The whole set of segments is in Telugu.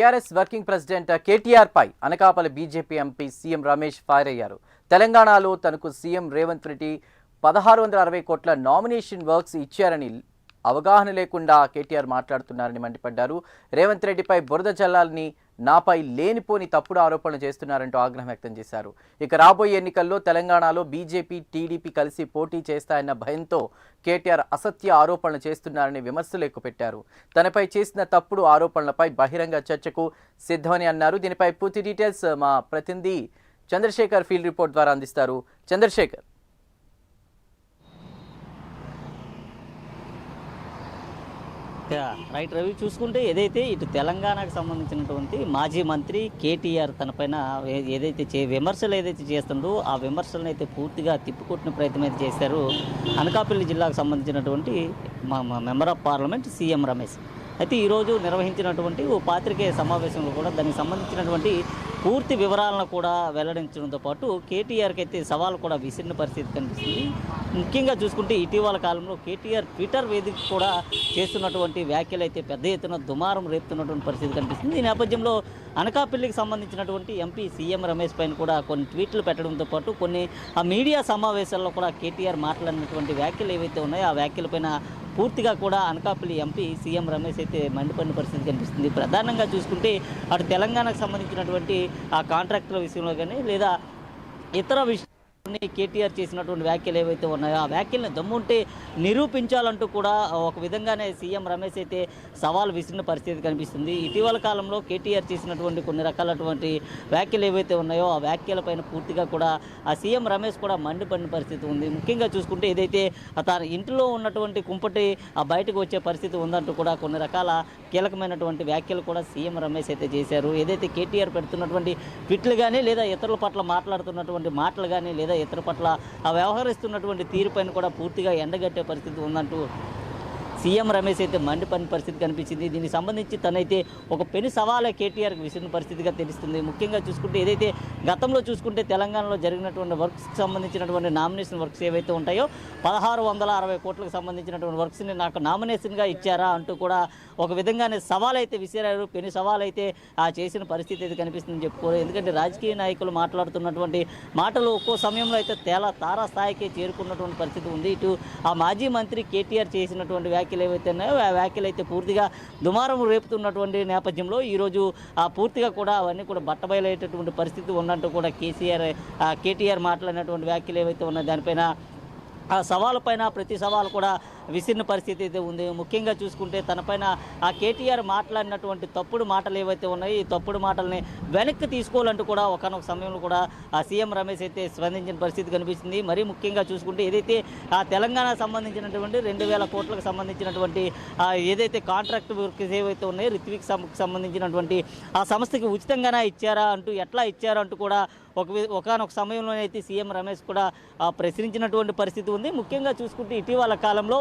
టీఆర్ఎస్ వర్కింగ్ ప్రెసిడెంట్ కేటీఆర్ పై Anakapalli BJP MP CM Ramesh fire అయ్యారు. తెలంగాణలో తనకు సీఎం రేవంత్ రెడ్డి పదహారు వందల అరవై కోట్ల నామినేషన్ వర్క్స్ ఇచ్చారని అవగాహన లేకుండా కేటీఆర్ మాట్లాడుతున్నారని మండిపడ్డారు. రేవంత్ రెడ్డిపై బురద జల్లాలని నాపై లేనిపోని తప్పుడు ఆరోపణలు చేస్తున్నారంటూ ఆగ్రహం వ్యక్తం చేశారు. ఇక రాబోయే ఎన్నికల్లో తెలంగాణలో బీజేపీ టీడీపీ కలిసి పోటీ చేస్తాయన్న భయంతో కేటీఆర్ అసత్య ఆరోపణలు చేస్తున్నారని విమర్శలు ఎక్కుపెట్టారు. తనపై చేసిన తప్పుడు ఆరోపణలపై బహిరంగ చర్చకు సిద్ధమని అన్నారు. దీనిపై పూర్తి డీటెయిల్స్ మా ప్రతినిధి చంద్రశేఖర్ ఫీల్డ్ రిపోర్ట్ ద్వారా అందిస్తారు. చంద్రశేఖర్. రైట్ రవి చూసుకుంటే ఏదైతే ఇటు తెలంగాణకు సంబంధించినటువంటి మాజీ మంత్రి కేటీఆర్ తనపైన ఏదైతే చే విమర్శలు ఏదైతే చేస్తుండో ఆ విమర్శలను అయితే పూర్తిగా తిప్పికొట్టిన ప్రయత్నం అయితే చేశారు అనకాపల్లి జిల్లాకు సంబంధించినటువంటి మా member of parliament CM Ramesh. అయితే ఈరోజు నిర్వహించినటువంటి ఓ పాత్రికేయ సమావేశంలో కూడా దానికి సంబంధించినటువంటి పూర్తి వివరాలను కూడా వెల్లడించడంతో పాటు కేటీఆర్కి అయితే సవాల్ కూడా విసిరిన పరిస్థితి కనిపిస్తుంది. ముఖ్యంగా చూసుకుంటే ఇటీవల కాలంలో కేటీఆర్ ట్విట్టర్ వేదిక కూడా చేస్తున్నటువంటి వ్యాఖ్యలు అయితే పెద్ద ఎత్తున దుమారం రేపుతున్నటువంటి పరిస్థితి కనిపిస్తుంది. ఈ నేపథ్యంలో అనకాపల్లికి సంబంధించినటువంటి ఎంపీ సీఎం రమేష్ పైన కూడా కొన్ని ట్వీట్లు పెట్టడంతో పాటు కొన్ని ఆ మీడియా సమావేశాల్లో కూడా కేటీఆర్ మాట్లాడినటువంటి వ్యాఖ్యలు ఏవైతే ఉన్నాయో ఆ వ్యాఖ్యలపైన పూర్తిగా కూడా అనకాపల్లి ఎంపీ సీఎం రమేష్ అయితే మండిపడిన పరిస్థితి కనిపిస్తుంది. ప్రధానంగా చూసుకుంటే అటు తెలంగాణకు సంబంధించినటువంటి ఆ కాంట్రాక్టుల విషయంలో కానీ లేదా ఇతర విషయాన్ని కేటీఆర్ చేసినటువంటి వ్యాఖ్యలు ఏవైతే ఉన్నాయో ఆ వ్యాఖ్యల్ని దమ్ముంటే నిరూపించాలంటూ కూడా ఒక విధంగానే సీఎం రమేష్ అయితే సవాల్ విసిరిన పరిస్థితి కనిపిస్తుంది. ఇటీవల కాలంలో కేటీఆర్ చేసినటువంటి కొన్ని రకాలటువంటి వ్యాఖ్యలు ఏవైతే ఉన్నాయో ఆ వ్యాఖ్యలపైన పూర్తిగా కూడా ఆ సీఎం రమేష్ కూడా మండిపడిన పరిస్థితి ఉంది. ముఖ్యంగా చూసుకుంటే ఏదైతే తన ఇంట్లో ఉన్నటువంటి కుంపటి ఆ బయటకు వచ్చే పరిస్థితి ఉందంటూ కూడా కొన్ని రకాల కీలకమైనటువంటి వ్యాఖ్యలు కూడా సీఎం రమేష్ అయితే చేశారు. ఏదైతే కేటీఆర్ పెడుతున్నటువంటి ట్విట్లు కానీ లేదా ఇతరుల పట్ల మాట్లాడుతున్నటువంటి మాటలు కానీ లేదా ఇతర పట్ల ఆ వ్యవహరిస్తున్నటువంటి తీరుపైన కూడా పూర్తిగా ఎండగట్టే పరిస్థితి ఉందంటూ సీఎం రమేష్ అయితే మండిపని పరిస్థితి కనిపించింది. దీనికి సంబంధించి తనైతే ఒక పెను సవాలే కేటీఆర్కి విసిరిన పరిస్థితిగా తెలుస్తుంది. ముఖ్యంగా చూసుకుంటే ఏదైతే గతంలో చూసుకుంటే తెలంగాణలో జరిగినటువంటి వర్క్స్కి సంబంధించినటువంటి నామినేషన్ వర్క్స్ ఏవైతే ఉంటాయో పదహారు వందల అరవై కోట్లకు సంబంధించినటువంటి వర్క్స్ని నాకు నామినేషన్గా ఇచ్చారా అంటూ కూడా ఒక విధంగానే సవాల్ అయితే విసిరారు. పెను సవాల్ అయితే ఆ చేసిన పరిస్థితి అయితే కనిపిస్తుందని చెప్పుకోరు ఎందుకంటే రాజకీయ నాయకులు మాట్లాడుతున్నటువంటి మాటలు ఒక్కో సమయంలో అయితే తేలా తారాస్థాయికి చేరుకున్నటువంటి పరిస్థితి ఉంది. ఇటు ఆ మాజీ మంత్రి కేటీఆర్ చేసినటువంటి వ్యాఖ్యలు ఏవైతే ఉన్నాయో ఆ వ్యాఖ్యలు అయితే పూర్తిగా దుమారం రేపుతున్నటువంటి నేపథ్యంలో ఈరోజు ఆ పూర్తిగా కూడా అవన్నీ కూడా బట్టబయలయ్యేటటువంటి పరిస్థితి ఉన్నట్టు కూడా కేసీఆర్ కేటీఆర్ మాట్లాడినటువంటి వ్యాఖ్యలు ఏవైతే ఉన్నాయో దానిపైన ఆ సవాలు పైన ప్రతి సవాలు కూడా విసిరిన పరిస్థితి అయితే ఉంది. ముఖ్యంగా చూసుకుంటే తనపైన ఆ కేటీఆర్ మాట్లాడినటువంటి తప్పుడు మాటలు ఏవైతే ఉన్నాయో ఈ తప్పుడు మాటల్ని వెనక్కి తీసుకోవాలంటూ కూడా ఒకనొక సమయంలో కూడా ఆ సీఎం రమేష్ అయితే స్పందించిన పరిస్థితి కనిపిస్తుంది. మరీ ముఖ్యంగా చూసుకుంటే ఏదైతే ఆ తెలంగాణ సంబంధించినటువంటి రెండు వేల కోట్లకు సంబంధించినటువంటి ఏదైతే కాంట్రాక్ట్ వర్క్స్ ఏవైతే ఉన్నాయో రిత్విక్ సంబంధించినటువంటి ఆ సంస్థకి ఉచితంగానే ఇచ్చారా అంటూ ఎట్లా ఇచ్చారా అంటూ కూడా ఒక ఒకనొక సమయంలోనైతే సీఎం రమేష్ కూడా ప్రశ్నించినటువంటి పరిస్థితి ఉంది. ముఖ్యంగా చూసుకుంటే ఇటీవల కాలంలో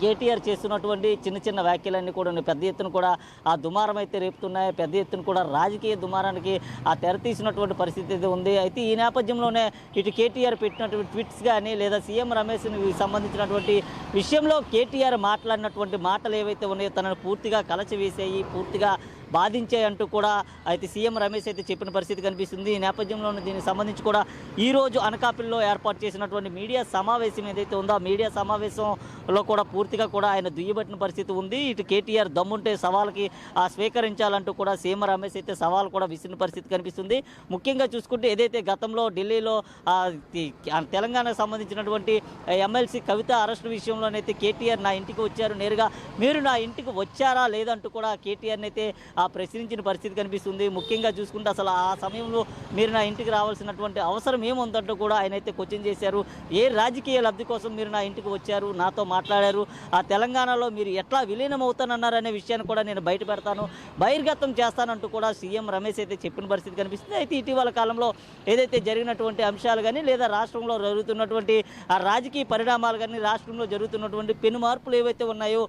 కేటీఆర్ చేస్తున్నటువంటి చిన్న చిన్న వ్యాఖ్యలన్నీ కూడా పెద్ద ఎత్తున కూడా ఆ దుమారం అయితే రేపుతున్నాయి. పెద్ద ఎత్తున కూడా రాజకీయ దుమారానికి ఆ తెరతీసినటువంటి పరిస్థితి అయితే ఉంది. అయితే ఈ నేపథ్యంలోనే ఇటు కేటీఆర్ పెట్టినటువంటి ట్విట్స్ కానీ లేదా సీఎం రమేష్ని సంబంధించినటువంటి విషయంలో కేటీఆర్ మాట్లాడినటువంటి మాటలు ఏవైతే ఉన్నాయో తనను పూర్తిగా కలచివేసాయి పూర్తిగా బాధించాయంటూ కూడా అయితే సీఎం రమేష్ అయితే చెప్పిన పరిస్థితి కనిపిస్తుంది. ఈ నేపథ్యంలో దీనికి సంబంధించి కూడా ఈ రోజు అనకాపల్లిలో ఏర్పాటు చేసినటువంటి మీడియా సమావేశం ఏదైతే ఉందో ఆ మీడియా సమావేశంలో కూడా పూర్తిగా కూడా ఆయన దుయ్యబట్టిన పరిస్థితి ఉంది. ఇటు కేటీఆర్ దమ్ముంటే సవాల్కి స్వీకరించాలంటూ కూడా సీఎం రమేష్ అయితే సవాల్ కూడా విసిరిన పరిస్థితి కనిపిస్తుంది. ముఖ్యంగా చూసుకుంటే ఏదైతే గతంలో ఢిల్లీలో తెలంగాణకు సంబంధించినటువంటి ఎమ్మెల్సీ కవిత అరెస్ట్ విషయంలోనైతే కేటీఆర్ నా ఇంటికి వచ్చారు. నేరుగా మీరు నా ఇంటికి వచ్చారా లేదంటూ కూడా కేటీఆర్ని అయితే ప్రశ్నించిన పరిస్థితి కనిపిస్తుంది. ముఖ్యంగా చూసుకుంటే అసలు ఆ సమయంలో మీరు నా ఇంటికి రావాల్సినటువంటి అవసరం ఏముందంటూ కూడా ఆయన అయితే క్వశ్చన్ చేశారు. ఏ రాజకీయ లబ్ధి కోసం మీరు నా ఇంటికి వచ్చారు? నాతో మాట్లాడారు. ఆ తెలంగాణలో మీరు ఎట్లా విలీనం అవుతానన్నారనే విషయాన్ని కూడా నేను బయట పెడతాను. బహిర్గతం చేస్తానంటూ కూడా సీఎం రమేష్ అయితే చెప్పిన పరిస్థితి కనిపిస్తుంది. అయితే ఇటీవల కాలంలో ఏదైతే జరిగినటువంటి అంశాలు కానీ లేదా రాష్ట్రంలో జరుగుతున్నటువంటి ఆ రాజకీయ పరిణామాలు కానీ రాష్ట్రంలో జరుగుతున్నటువంటి పెను మార్పులు ఏవైతే ఉన్నాయో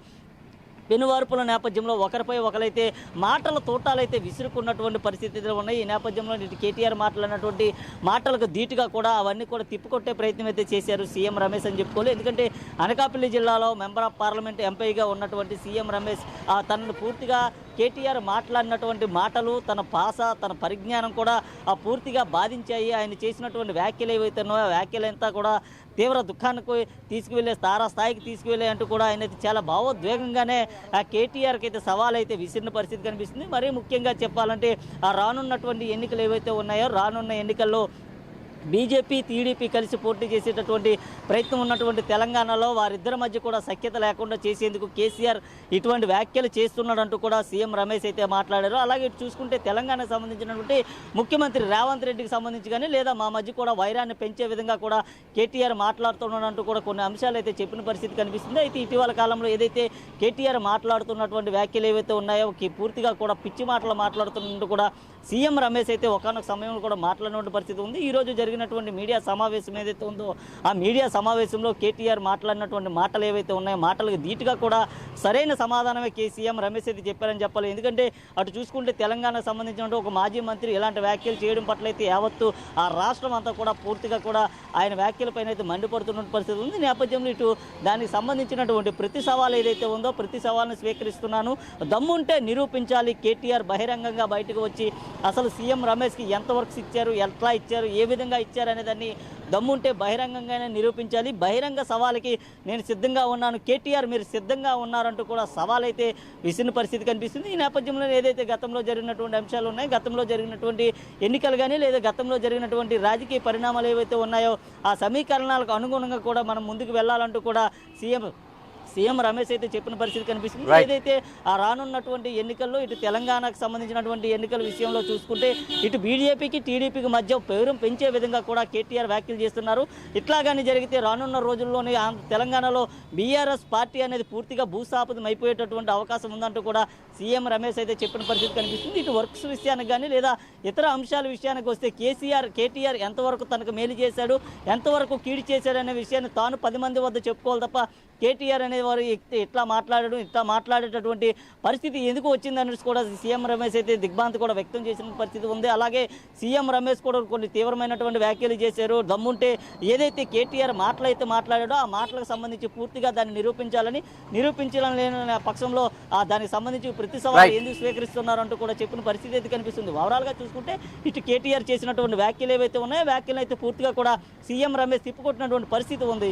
పెనువార్పుల నేపథ్యంలో ఒకరిపై ఒకరైతే మాటల తోటాలైతే విసురుకున్నటువంటి పరిస్థితులు ఉన్నాయి. ఈ నేపథ్యంలో ఇటు కేటీఆర్ మాట్లాడినటువంటి మాటలకు ధీటుగా కూడా అవన్నీ కూడా తిప్పుకొట్టే ప్రయత్నం అయితే చేశారు సీఎం రమేష్ అని చెప్పుకోవాలి. ఎందుకంటే అనకాపల్లి జిల్లాలో మెంబర్ ఆఫ్ పార్లమెంట్ ఎంపీగా ఉన్నటువంటి సీఎం రమేష్ తనను పూర్తిగా కేటీఆర్ మాట్లాడినటువంటి మాటలు తన భాష తన పరిజ్ఞానం కూడా ఆ పూర్తిగా బాధించాయి. ఆయన చేసినటువంటి వ్యాఖ్యలు ఏవైతే ఉన్నాయో ఆ వ్యాఖ్యలంతా కూడా తీవ్ర దుఃఖానికి తీసుకువెళ్ళే తారా స్థాయికి తీసుకువెళ్ళే అంటూ కూడా ఆయన అయితే చాలా భావోద్వేగంగానే ఆ కేటీఆర్కి అయితే సవాల్ అయితే విసిరిన పరిస్థితి కనిపిస్తుంది. మరీ ముఖ్యంగా చెప్పాలంటే ఆ రానున్నటువంటి ఎన్నికలు ఏవైతే ఉన్నాయో రానున్న ఎన్నికల్లో బీజేపీ టీడీపీ కలిసి పోటీ చేసేటటువంటి ప్రయత్నం ఉన్నటువంటి తెలంగాణలో వారిద్దరి మధ్య కూడా సఖ్యత లేకుండా చేసేందుకు కేసీఆర్ ఇటువంటి వ్యాఖ్యలు చేస్తున్నాడంటూ కూడా సీఎం రమేష్ అయితే మాట్లాడారు. అలాగే ఇటు చూసుకుంటే తెలంగాణకు సంబంధించినటువంటి ముఖ్యమంత్రి రేవంత్ రెడ్డికి సంబంధించి కానీ లేదా మా మధ్య కూడా వైరాన్ని పెంచే విధంగా కూడా కేటీఆర్ మాట్లాడుతున్నాడంటూ కూడా కొన్ని అంశాలు అయితే చెప్పిన పరిస్థితి కనిపిస్తుంది. అయితే ఇటీవల కాలంలో ఏదైతే కేటీఆర్ మాట్లాడుతున్నటువంటి వ్యాఖ్యలు ఏవైతే ఉన్నాయో పూర్తిగా కూడా పిచ్చి మాటలు మాట్లాడుతున్నట్టు కూడా సీఎం రమేష్ అయితే ఒకనొక సమయంలో కూడా మాట్లాడినటువంటి పరిస్థితి ఉంది. ఈ రోజు జరిగినటువంటి మీడియా సమావేశం ఏదైతే ఉందో ఆ మీడియా సమావేశంలో కేటీఆర్ మాట్లాడినటువంటి మాటలు ఏవైతే ఉన్నాయో మాటలకు ధీటుగా కూడా సరైన సమాధానమే కేసీఎం రమేష్ రెడ్డి చెప్పారని చెప్పాలి. ఎందుకంటే అటు చూసుకుంటే తెలంగాణకు సంబంధించిన ఒక మాజీ మంత్రి ఇలాంటి వ్యాఖ్యలు చేయడం పట్ల అయితే యావత్తు ఆ రాష్ట్రం అంతా కూడా పూర్తిగా కూడా ఆయన వ్యాఖ్యలపైన అయితే మండిపడుతున్న పరిస్థితి ఉంది. నేపథ్యంలో ఇటు దానికి సంబంధించినటువంటి ప్రతి సవాల్ ఏదైతే ఉందో ప్రతి సవాల్ని స్వీకరిస్తున్నాను. దమ్ముంటే నిరూపించాలి. కేటీఆర్ బహిరంగంగా బయటకు వచ్చి అసలు సీఎం రమేష్కి ఎంత వర్క్స్ ఇచ్చారు ఎట్లా ఇచ్చారు ఏ విధంగా ఇచ్చారు అనేదాన్ని దమ్ముంటే బహిరంగంగానే నిరూపించాలి. బహిరంగ సవాల్కి నేను సిద్ధంగా ఉన్నాను. కేటీఆర్ మీరు సిద్ధంగా ఉన్నారంటూ కూడా సవాల్ అయితే విసిన పరిస్థితి కనిపిస్తుంది. ఈ నేపథ్యంలో ఏదైతే గతంలో జరిగినటువంటి అంశాలు ఉన్నాయి గతంలో జరిగినటువంటి ఎన్నికలు కానీ లేదా గతంలో జరిగినటువంటి రాజకీయ పరిణామాలు ఏవైతే ఉన్నాయో ఆ సమీకరణాలకు అనుగుణంగా కూడా మనం ముందుకు వెళ్ళాలంటూ కూడా సీఎం సీఎం రమేష్ అయితే చెప్పిన పరిస్థితి కనిపిస్తుంది. ఏదైతే ఆ రానున్నటువంటి ఎన్నికల్లో ఇటు తెలంగాణకు సంబంధించినటువంటి ఎన్నికల విషయంలో చూసుకుంటే ఇటు బీజేపీకి టీడీపీకి మధ్య పేరు పెంచే విధంగా కూడా కేటీఆర్ వ్యాఖ్యలు చేస్తున్నారు. ఇట్లాగాని జరిగితే రానున్న రోజుల్లోనే తెలంగాణలో బీఆర్ఎస్ పార్టీ అనేది పూర్తిగా భూస్థాపితం అయిపోయేటటువంటి అవకాశం ఉందంటూ కూడా సీఎం రమేష్ అయితే చెప్పిన పరిస్థితి కనిపిస్తుంది. ఇటు వర్క్స్ విషయానికి కానీ లేదా ఇతర అంశాల విషయానికి వస్తే కేసీఆర్ కేటీఆర్ ఎంతవరకు తనకు మేలు చేశాడు ఎంతవరకు కీడు చేశాడు అనే విషయాన్ని తాను పది మంది వద్ద చెప్పుకోవాలి తప్ప కేటీఆర్ అనే వారు ఇట్- ఇట్లా మాట్లాడడం ఇట్లా మాట్లాడేటటువంటి పరిస్థితి ఎందుకు వచ్చిందని కూడా సీఎం రమేష్ అయితే దిగ్భ్రాంతి కూడా వ్యక్తం చేసిన పరిస్థితి ఉంది అలాగే సీఎం రమేష్ కూడా కొన్ని తీవ్రమైనటువంటి వ్యాఖ్యలు చేశారు దమ్ముంటే ఏదైతే కేటీఆర్ మాటలైతే మాట్లాడాడో ఆ మాటలకు సంబంధించి పూర్తిగా దాన్ని నిరూపించాలని నిరూపించాలని లేని పక్షంలో ఆ దానికి సంబంధించి ప్రతి సవాలు. ఎందుకు స్వీకరిస్తున్నారంటూ కూడా చెప్పిన పరిస్థితి అయితే కనిపిస్తుంది ఓవరాల్గా చూసుకుంటే ఇటు కేటీఆర్ చేసినటువంటి వ్యాఖ్యలు ఏవైతే ఉన్నాయో వ్యాఖ్యలు అయితే పూర్తిగా కూడా సీఎం రమేష్ తిప్పుకొట్టినటువంటి పరిస్థితి ఉంది.